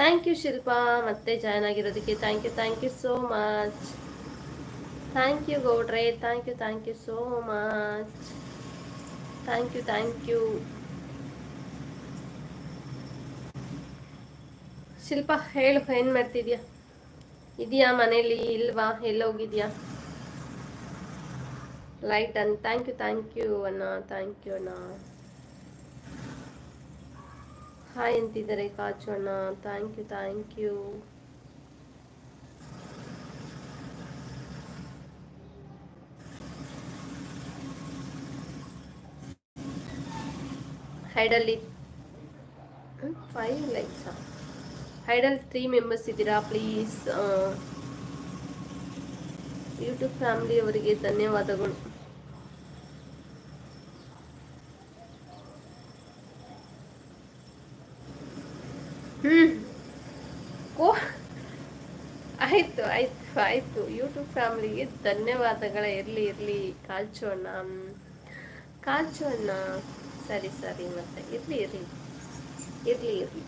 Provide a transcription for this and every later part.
Thank you Shilpa. ಮತ್ತೆ join ಆಗಿರೋದಕ್ಕೆ thank you thank you so much thank you ಗೌಡ್ರೆ. Thank you thank you so much thank you thank you Shilpa, ಹೇಳು, ಏನು ಮಾಡ್ತಿದ್ಯಾ? ಇದೆಯಾ ಮನೇಲಿ? ಇಲ್ವಾ? ಎಲ್ಲೋಗಿದ್ಯಾ? Light on thank you thank you ಅಣ್ಣ. Thank you ಅಣ್ಣ. ಹಾಯ್ ಅಂತಿದ್ದಾರೆ ಕಾಚು ಅಣ್ಣ. ಥ್ಯಾಂಕ್ ಯು ಥ್ಯಾಂಕ್ ಯು ಹೈಡಲ್ಲಿ ಫೈವ್ ಲೈಕ್ಸಾ ಹೈಡಲ್ ತ್ರೀ ಮೆಂಬರ್ಸ್ ಇದ್ದೀರಾ ಪ್ಲೀಸ್ ಯೂಟ್ಯೂಬ್ ಫ್ಯಾಮಿಲಿ ಅವರಿಗೆ ಧನ್ಯವಾದಗಳು. ಹ್ಮ್. ಕೋ. ಆಯ್ತು ಆಯ್ತು ಆಯ್ತು. ಯೂಟ್ಯೂಬ್ ಫ್ಯಾಮಿಲಿಗೆ ಧನ್ಯವಾದಗಳ. ಇರಲಿ ಇರಲಿ. ಕಾಲ್ಚು ಅಣ್ಣ ಕಾಲ್ಚು ಅಣ್ಣ ಸರಿ ಸರಿ ಮತ್ತೆ. ಇರಲಿ ಇರಲಿ. ಇರಲಿ ಇರಲಿ.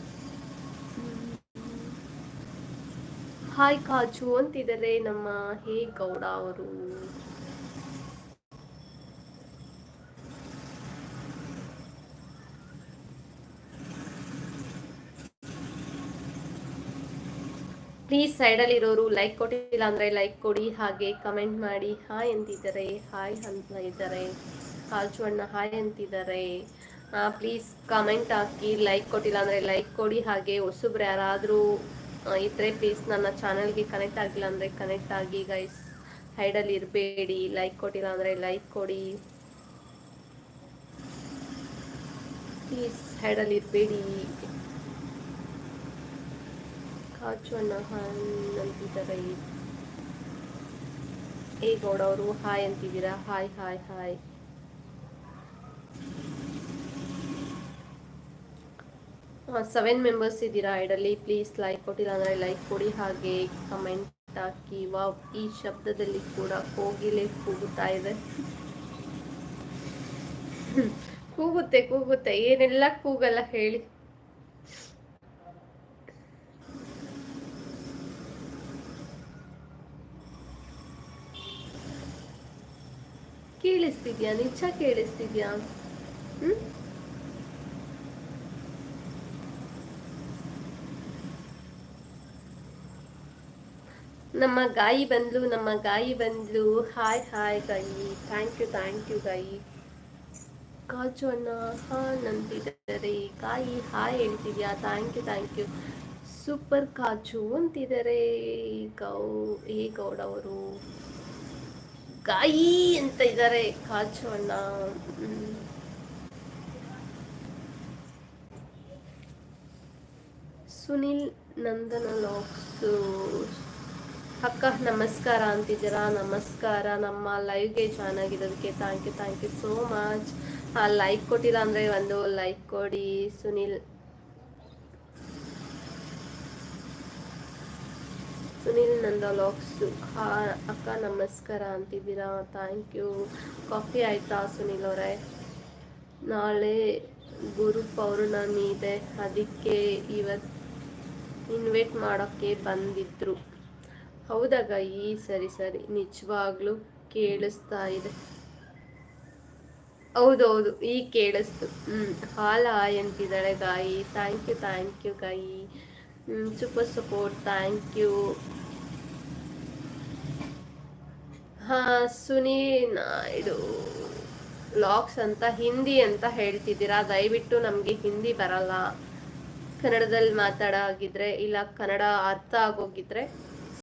ಹಾಯ್ ಕಾಜು ಅಂತಿದ್ದಾರೆ ನಮ್ಮ ಹೇ ಗೌಡ ಅವರು. ಪ್ಲೀಸ್ ಸೈಡಲ್ಲಿ ಇರೋರು ಲೈಕ್ ಕೊಟ್ಟಿಲ್ಲ ಅಂದರೆ ಲೈಕ್ ಕೊಡಿ, ಹಾಗೆ ಕಮೆಂಟ್ ಮಾಡಿ. ಹಾಯ್ ಅಂತಿದ್ದಾರೆ. ಹಾಯ್ ಅಂತ ಇದ್ದಾರೆ. ಕಾಲ್ಚು ಅಣ್ಣ ಹಾಯ್ ಅಂತಿದ್ದಾರೆ. ಪ್ಲೀಸ್ ಕಮೆಂಟ್ ಹಾಕಿ ಲೈಕ್ ಕೊಟ್ಟಿಲ್ಲ ಅಂದರೆ ಲೈಕ್ ಕೊಡಿ. ಹಾಗೆ ಹೊಸಬ್ರು ಯಾರಾದರೂ ಇದ್ರೆ ಪ್ಲೀಸ್ ನನ್ನ ಚಾನಲ್ಗೆ ಕನೆಕ್ಟ್ ಆಗಿಲ್ಲ ಅಂದರೆ ಕನೆಕ್ಟ್ ಆಗಿ ಗೈಸ್ ಹೈಡಲ್ಲಿ ಇರಬೇಡಿ. ಲೈಕ್ ಕೊಟ್ಟಿಲ್ಲ ಅಂದರೆ ಲೈಕ್ ಕೊಡಿ. ಪ್ಲೀಸ್ ಹೈಡಲ್ಲಿ ಇರಬೇಡಿ. ಹಾಯ್ ಅಂತಿದ್ದಾರೆ ಏ ಗೌಡ ಅವರು, hi ಅಂತಿದ್ದೀರಾ? Hi hi hi. Seven members ಇದ್ದೀರಾ ಐಡಲ್ಲಿ ಪ್ಲೀಸ್ ಲೈಕ್ ಕೊಟ್ಟಿಲ್ಲ ಅಂದರೆ ಲೈಕ್ ಕೊಡಿ. ಹಾಗೆ ಕಮೆಂಟ್ ಹಾಕಿ. ವಾವ್ ಈ ಶಬ್ದದಲ್ಲಿ ಕೂಡ ಕೋಗಿಲೆ ಕೂಗುತ್ತಾ ಇದೆ. ಕೂಗುತ್ತೆ ಕೂಗುತ್ತೆ. ಏನೆಲ್ಲ ಕೂಗಲ್ಲ ಹೇಳಿ. ಕೇಳಿಸ್ತಿದ್ಯಾ? ನಿಜ ಕೇಳಿಸ್ತಿದ್ಯಾ? ನಮ್ಮ ಗಾಯಿ ಬಂದ್ಲು, ನಮ್ಮ ಗಾಯಿ ಬಂದ್ಲು. Hi hi Gayi. Thank you thank you Gayi. Kaju ಅಣ್ಣ, ಹಾ ನಂತಿದ್ದಾರೆ ಗಾಯಿ ಹಾಯ್ ಹೇಳ್ತಿದ್ಯಾ? Thank you thank you super Kaju ಅಂತಿದ್ದಾರೆ ಗೌ, ಏ ಗೌಡ ಅವರು ಗಾಯಿ ಅಂತ ಇದ್ದಾರೆ ಕಾಚು ಅಣ್ಣ ಸುನಿಲ್ ನಂದನ ಲಾಕ್ಸು. ಅಕ್ಕ, ನಮಸ್ಕಾರ ಅಂತಿದ್ದೀರಾ? ನಮಸ್ಕಾರ. ನಮ್ಮ ಲೈವ್ಗೆ join ಆಗಿರೋದಕ್ಕೆ thank you thank you so much like ಕೊಟ್ಟಿಲ್ಲ ಅಂದರೆ ಒಂದು ಲೈಕ್ ಕೊಡಿ, ಸುನಿಲ್. ಸುನಿಲ್ ನಂದ ಲಾಕ್ಸು ಹಾ ಅಕ್ಕ ನಮಸ್ಕಾರ ಅಂತಿದ್ದೀರಾ? ಥ್ಯಾಂಕ್ ಯು ಕಾಫಿ ಆಯಿತಾ ಸುನಿಲ್ ಅವರೇ? ನಾಳೆ ಗುರು ಪೌರ್ಣಮಿ ಇದೆ. ಅದಕ್ಕೆ ಇವತ್ತು ಇನ್ವೈಟ್ ಮಾಡೋಕ್ಕೆ ಬಂದಿದ್ರು. ಹೌದಾಗ ಈ ಸರಿ ಸರಿ. ನಿಜವಾಗ್ಲೂ ಕೇಳಿಸ್ತಾ ಇದೆ. ಹೌದೌದು ಈಗ ಕೇಳಿಸ್ತು. ಹ್ಞೂ ಹಾಲ ಎಂತಿದ್ದಾಳೆ Gayi thank you thank you Gayi super support thank you ಹಾಂ, ಸುನಿ ಇದು ಲಾಕ್ಸ್ ಅಂತ ಹಿಂದಿ ಅಂತ ಹೇಳ್ತಿದ್ದೀರಾ? ದಯವಿಟ್ಟು ನಮಗೆ ಹಿಂದಿ ಬರಲ್ಲ. ಕನ್ನಡದಲ್ಲಿ ಮಾತಾಡಾಗಿದ್ರೆ, ಇಲ್ಲ ಕನ್ನಡ ಅರ್ಥ ಆಗೋಗಿದ್ರೆ